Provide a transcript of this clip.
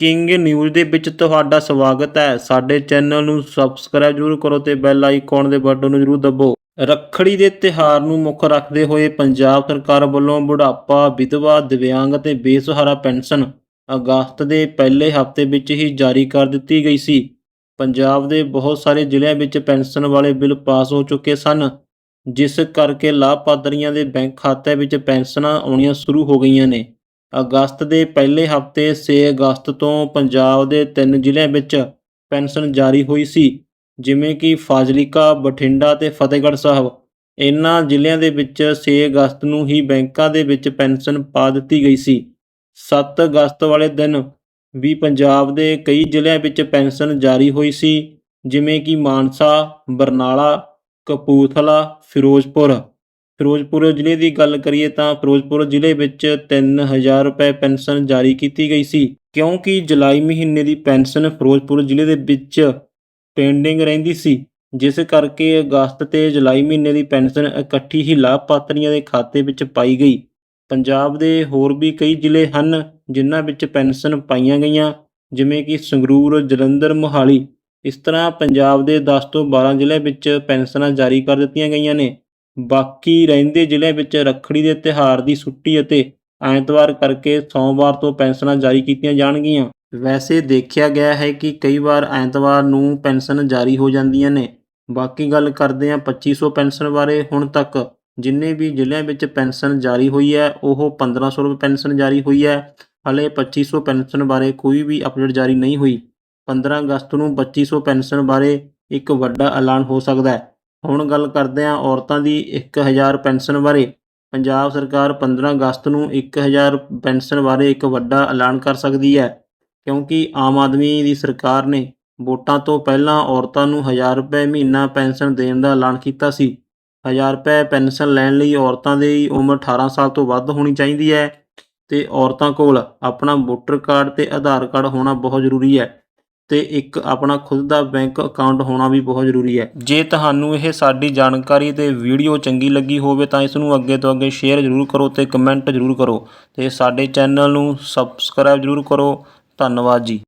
King news ਦੇ ਵਿੱਚ ਤੁਹਾਡਾ ਸਵਾਗਤ ਹੈ। ਸਾਡੇ ਚੈਨਲ ਨੂੰ ਸਬਸਕ੍ਰਾਈਬ ਜ਼ਰੂਰ ਕਰੋ ਤੇ ਬੈਲ ਆਈਕਨ ਦੇ ਬਟਨ ਨੂੰ ਜ਼ਰੂਰ ਦਬਾਓ। ਰੱਖੜੀ ਦੇ ਤਿਹਾਰ ਨੂੰ ਮੁੱਖ ਰੱਖਦੇ ਹੋਏ ਪੰਜਾਬ ਸਰਕਾਰ ਵੱਲੋਂ ਬੁਢਾਪਾ, ਵਿਧਵਾ, ਦਿਵਿਆਂਗ ਅਤੇ ਬੇਸਹਾਰਾ ਪੈਨਸ਼ਨ ਅਗਸਤ ਦੇ ਪਹਿਲੇ ਹਫ਼ਤੇ ਵਿੱਚ ਹੀ ਜਾਰੀ ਕਰ ਦਿੱਤੀ ਗਈ ਸੀ। ਪੰਜਾਬ ਦੇ ਬਹੁਤ ਸਾਰੇ ਜ਼ਿਲ੍ਹਿਆਂ ਵਿੱਚ ਪੈਨਸ਼ਨ ਵਾਲੇ ਬਿੱਲ ਪਾਸ ਹੋ ਚੁੱਕੇ ਸਨ, ਜਿਸ ਕਰਕੇ ਲਾਭਪਾਤਰੀਆਂ ਦੇ ਬੈਂਕ ਖਾਤੇ ਵਿੱਚ ਪੈਨਸ਼ਨਾਂ ਆਉਣੀਆਂ ਸ਼ੁਰੂ ਹੋ ਗਈਆਂ ਨੇ। ਅਗਸਤ ਦੇ ਪਹਿਲੇ ਹਫ਼ਤੇ 6 ਅਗਸਤ ਤੋਂ ਪੰਜਾਬ ਦੇ ਤਿੰਨ ਜ਼ਿਲ੍ਹਿਆਂ ਵਿੱਚ ਪੈਨਸ਼ਨ ਜਾਰੀ ਹੋਈ ਸੀ, ਜਿਵੇਂ ਕਿ ਫਾਜ਼ਿਲਕਾ, ਬਠਿੰਡਾ ਤੇ ਫਤਿਹਗੜ੍ਹ ਸਾਹਿਬ। ਇਨ੍ਹਾਂ ਜ਼ਿਲ੍ਹਿਆਂ ਦੇ ਵਿੱਚ 6 ਅਗਸਤ ਨੂੰ ਹੀ ਬੈਂਕਾਂ ਦੇ ਵਿੱਚ ਪੈਨਸ਼ਨ ਪਾ ਦਿੱਤੀ ਗਈ ਸੀ। 7 ਅਗਸਤ ਵਾਲੇ ਦਿਨ ਵੀ ਪੰਜਾਬ ਦੇ ਕਈ ਜ਼ਿਲ੍ਹਿਆਂ ਵਿੱਚ ਪੈਨਸ਼ਨ ਜਾਰੀ ਹੋਈ ਸੀ, ਜਿਵੇਂ ਕਿ ਮਾਨਸਾ, ਬਰਨਾਲਾ, ਕਪੂਰਥਲਾ, ਫਿਰੋਜ਼ਪੁਰ। ਫਿਰੋਜ਼ਪੁਰ ਜ਼ਿਲ੍ਹੇ ਦੀ ਗੱਲ ਕਰੀਏ ਤਾਂ ਫਿਰੋਜ਼ਪੁਰ ਜ਼ਿਲ੍ਹੇ ਵਿੱਚ 3000 ਰੁਪਏ ਪੈਨਸ਼ਨ ਜਾਰੀ ਕੀਤੀ ਗਈ ਸੀ। ਕਿਉਂਕਿ ਜੁਲਾਈ ਮਹੀਨੇ ਦੀ ਪੈਨਸ਼ਨ ਫਿਰੋਜ਼ਪੁਰ ਜ਼ਿਲ੍ਹੇ ਦੇ ਵਿੱਚ ਪੈਂਡਿੰਗ ਰਹਿੰਦੀ ਸੀ, ਜਿਸ ਕਰਕੇ ਅਗਸਤ ਤੇ ਜੁਲਾਈ ਮਹੀਨੇ ਦੀ ਪੈਨਸ਼ਨ ਇਕੱਠੀ ਹੀ ਲਾਭਪਾਤਰੀਆਂ ਦੇ ਖਾਤੇ ਵਿੱਚ ਪਾਈ ਗਈ। ਪੰਜਾਬ ਦੇ ਹੋਰ ਵੀ ਕਈ ਜ਼ਿਲ੍ਹੇ ਹਨ ਜਿਨ੍ਹਾਂ ਵਿੱਚ ਪੈਨਸ਼ਨ ਪਾਈਆਂ ਗਈਆਂ, ਜਿਵੇਂ ਕਿ ਸੰਗਰੂਰ, ਜਲੰਧਰ, ਮੋਹਾਲੀ। ਇਸ ਤਰ੍ਹਾਂ ਪੰਜਾਬ ਦੇ 10 ਤੋਂ 12 ਜ਼ਿਲ੍ਹਿਆਂ ਵਿੱਚ ਪੈਨਸ਼ਨਾਂ ਜਾਰੀ ਕਰ ਦਿੱਤੀਆਂ ਗਈਆਂ ਨੇ। ਬਾਕੀ ਰਹਿੰਦੇ ਜ਼ਿਲ੍ਹਿਆਂ ਵਿੱਚ ਰੱਖੜੀ ਦੇ ਤਿਉਹਾਰ ਦੀ ਛੁੱਟੀ ਅਤੇ ਐਤਵਾਰ ਕਰਕੇ ਸੋਮਵਾਰ ਤੋਂ ਪੈਨਸ਼ਨਾਂ ਜਾਰੀ ਕੀਤੀਆਂ ਜਾਣਗੀਆਂ। ਵੈਸੇ ਦੇਖਿਆ ਗਿਆ ਹੈ ਕਿ ਕਈ ਵਾਰ ਐਤਵਾਰ ਨੂੰ ਪੈਨਸ਼ਨ ਜਾਰੀ ਹੋ ਜਾਂਦੀਆਂ ਨੇ। ਬਾਕੀ ਗੱਲ ਕਰਦੇ ਹਾਂ 2500 ਪੈਨਸ਼ਨ ਬਾਰੇ। ਹੁਣ ਤੱਕ ਜਿੰਨੇ ਵੀ ਜ਼ਿਲ੍ਹਿਆਂ ਵਿੱਚ ਪੈਨਸ਼ਨ ਜਾਰੀ ਹੋਈ ਹੈ, ਉਹ 1500 ਰੁਪਏ ਪੈਨਸ਼ਨ ਜਾਰੀ ਹੋਈ ਹੈ। ਹਲੇ 2500 ਪੈਨਸ਼ਨ ਬਾਰੇ ਕੋਈ ਵੀ ਅਪਡੇਟ ਜਾਰੀ ਨਹੀਂ ਹੋਈ। 15 ਅਗਸਤ ਨੂੰ 2500 ਪੈਨਸ਼ਨ ਬਾਰੇ ਇੱਕ ਵੱਡਾ ਐਲਾਨ ਹੋ ਸਕਦਾ ਹੈ। ਹੁਣ ਗੱਲ ਕਰਦੇ ਹਾਂ ਔਰਤਾਂ ਦੀ 1000 ਪੈਨਸ਼ਨ ਬਾਰੇ। ਪੰਜਾਬ ਸਰਕਾਰ 15 ਅਗਸਤ ਨੂੰ 1000 ਪੈਨਸ਼ਨ ਬਾਰੇ ਇੱਕ ਵੱਡਾ ਐਲਾਨ ਕਰ ਸਕਦੀ ਹੈ, ਕਿਉਂਕਿ ਆਮ ਆਦਮੀ ਦੀ ਸਰਕਾਰ ਨੇ ਵੋਟਾਂ ਤੋਂ ਪਹਿਲਾਂ ਔਰਤਾਂ ਨੂੰ 1000 ਰੁਪਏ ਮਹੀਨਾ ਪੈਨਸ਼ਨ ਦੇਣ ਦਾ ਐਲਾਨ ਕੀਤਾ ਸੀ। 1000 ਰੁਪਏ ਪੈਨਸ਼ਨ ਲੈਣ ਲਈ ਔਰਤਾਂ ਦੀ ਉਮਰ 18 ਸਾਲ ਤੋਂ ਵੱਧ ਹੋਣੀ ਚਾਹੀਦੀ ਹੈ ਤੇ ਔਰਤਾਂ ਕੋਲ ਆਪਣਾ ਵੋਟਰ ਕਾਰਡ ਤੇ ਆਧਾਰ ਕਾਰਡ ਹੋਣਾ ਬਹੁਤ ਜ਼ਰੂਰੀ ਹੈ। ਤੇ ਇੱਕ ਆਪਣਾ ਖੁਦ ਦਾ ਬੈਂਕ ਅਕਾਊਂਟ ਹੋਣਾ ਵੀ ਬਹੁਤ ਜ਼ਰੂਰੀ ਹੈ। ਜੇ ਤੁਹਾਨੂੰ ਇਹ ਸਾਡੀ ਜਾਣਕਾਰੀ ਤੇ ਵੀਡੀਓ ਚੰਗੀ ਲੱਗੀ ਹੋਵੇ ਤਾਂ ਇਸ ਨੂੰ ਅੱਗੇ ਤੋਂ ਅੱਗੇ ਸ਼ੇਅਰ ਜ਼ਰੂਰ ਕਰੋ ਤੇ ਕਮੈਂਟ ਜ਼ਰੂਰ ਕਰੋ ਤੇ ਸਾਡੇ ਚੈਨਲ ਨੂੰ ਸਬਸਕ੍ਰਾਈਬ ਜ਼ਰੂਰ ਕਰੋ। ਧੰਨਵਾਦ ਜੀ।